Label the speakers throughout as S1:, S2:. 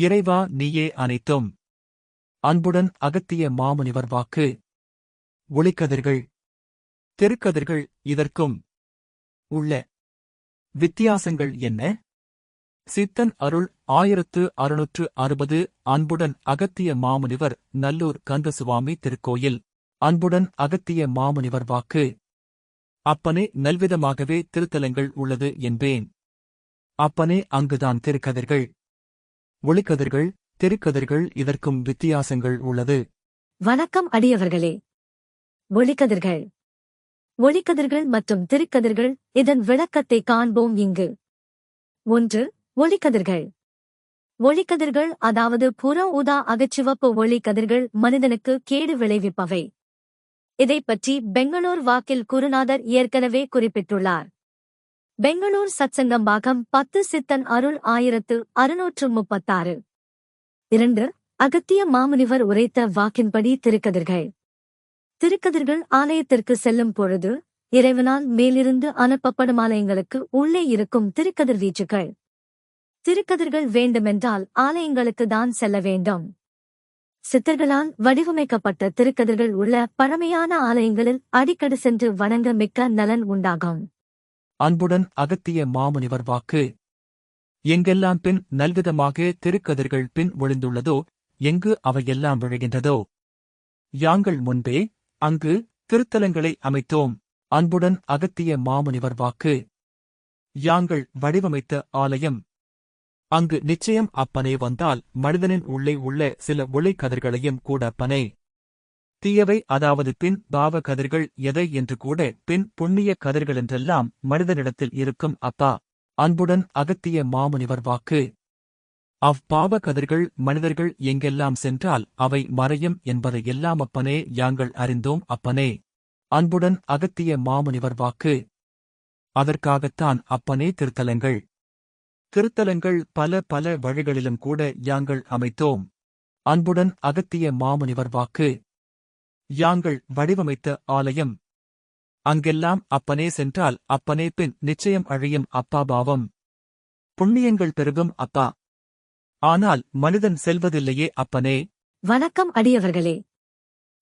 S1: இறைவா நீயே அனைத்தும். அன்புடன் அகத்திய மாமுனிவர் வாக்கு. ஒளிக்கதிர்கள். தெருக்கதிர்கள் இதற்கும். உள்ள. வித்தியாசங்கள் என்ன? சித்தன் அருள் ஆயிரத்து அறுநூற்று அறுபது. அன்புடன் அகத்திய மாமுனிவர் நல்லூர் கந்தசுவாமி திருக்கோயில். அன்புடன் அகத்திய மாமுனிவர் வாக்கு. அப்பனே நல்விதமாகவே திருத்தலங்கள் உள்ளது என்பேன். அப்பனே அங்குதான் திருக்கதிர்கள். ஒளிக்கதிர்கள் தெருக்கதிர்கள் இதற்கும் வித்தியாசங்கள் உள்ளது.
S2: வணக்கம் அடியவர்களே. ஒளிக்கதிர்கள். ஒளிக்கதிர்கள் மற்றும் திருக்கதிர்கள் இதன் விளக்கத்தை காண்போம் இங்கு. ஒன்று ஒளிக்கதிர்கள். ஒளிக்கதிர்கள் அதாவது புற ஊதா அகச்சிவப்பு ஒளிக்கதிர்கள் மனிதனுக்கு கேடு விளைவிப்பவை. இதைப் பற்றி பெங்களூர் வாக்கில் குருநாதர் ஏற்கனவே குறிப்பிட்டுள்ளார். பெங்களூர் சச்சங்கம் பாகம் பத்து சித்தன் அருள் ஆயிரத்து அறுநூற்று முப்பத்தாறு. இரண்டு அகத்திய மாமுனிவர் உரைத்த வாக்கின்படி திருக்கதிர்கள். திருக்கதிர்கள் ஆலயத்திற்கு செல்லும் பொழுது இறைவனால் மேலிருந்து அனுப்பப்படும் ஆலயங்களுக்கு உள்ளே இருக்கும் திருக்கதிர் வீச்சுகள் திருக்கதிர்கள் வேண்டுமென்றால் ஆலயங்களுக்கு தான் செல்ல வேண்டும். சித்தர்களால் வடிவமைக்கப்பட்ட திருக்கதிர்கள் உள்ள பழமையான ஆலயங்களில் அடிக்கடி சென்று வணங்க மிக்க நலன் உண்டாகும்.
S1: அன்புடன் அகத்திய மாமுனிவர் வாக்கு. எங்கெல்லாம் பின் நல்விதமாக திருக்கதிர்கள் பின் ஒளிந்துள்ளதோ எங்கு அவையெல்லாம் விழுகின்றதோ. யாங்கள் முன்பே அங்கு திருத்தலங்களை அமைத்தோம். அன்புடன் அகத்திய மாமுனிவர் வாக்கு. யாங்கள் வடிவமைத்த ஆலயம். அங்கு நிச்சயம் அப்பனே வந்தால் மனிதனின் உள்ளே உள்ள சில ஒளிக்கதிர்களையும் கூட அப்பனே தீயவை அதாவது பின் பாவ கதிர்கள் எதை என்று கூட பின் புண்ணிய கதிர்களென்றெல்லாம் மனிதனிடத்தில் இருக்கும் அப்பா. அன்புடன் அகத்திய மாமுனிவர் வாக்கு. அவ்பாவ கதிர்கள் மனிதர்கள் எங்கெல்லாம் சென்றால் அவை மறையும் என்பதை எல்லாம் அப்பனே யாங்கள் அறிந்தோம் அப்பனே. அன்புடன் அகத்திய மாமுனிவர் வாக்கு. அதற்காகத்தான் அப்பனே திருத்தலங்கள். திருத்தலங்கள் பல பல வழிகளிலும் கூட யாங்கள் அமைத்தோம். அன்புடன் அகத்திய மாமுனிவர் வாக்கு. யாங்கள் வடிவமைத்த ஆலயம். அங்கெல்லாம் அப்பனே சென்றால் அப்பனே பின் நிச்சயம் அழியும் அப்பா பாவம். புண்ணியங்கள் பெருகும் அப்பா. ஆனால் மனிதன் செல்வதில்லையே அப்பனே.
S2: வணக்கம் அடியவர்களே.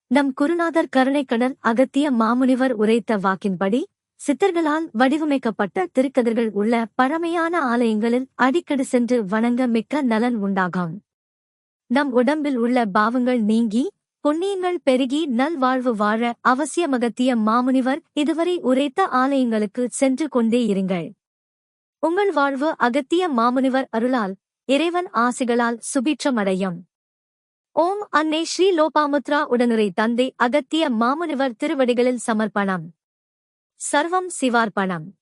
S2: நம் குருநாதர் கருணைக்கடல் அகத்திய மாமுனிவர் உரைத்த வாக்கின்படி சித்தர்களால் வடிவமைக்கப்பட்ட திருக்கதிர்கள் உள்ள பழமையான ஆலயங்களில் அடிக்கடி சென்று வணங்க மிக்க நலன் உண்டாகும். நம் உடம்பில் உள்ள பாவங்கள் நீங்கி புண்ணியங்கள் பெருகி நல்வாழ்வு வாழ அவசியமகத்திய மாமுனிவர் இதுவரை உரைத்த ஆலயங்களுக்கு சென்று கொண்டே இருங்கள். உங்கள் வாழ்வு அகத்திய மாமுனிவர் அருளால் இறைவன் ஆசிகளால் சுபீட்சமடையும். ஓம் அன்னை ஸ்ரீ லோபாமுத்ரா உடனுரை தந்தை அகத்திய மாமுனிவர் திருவடிகளில் சமர்ப்பணம். சர்வம் சிவார்ப்பணம்.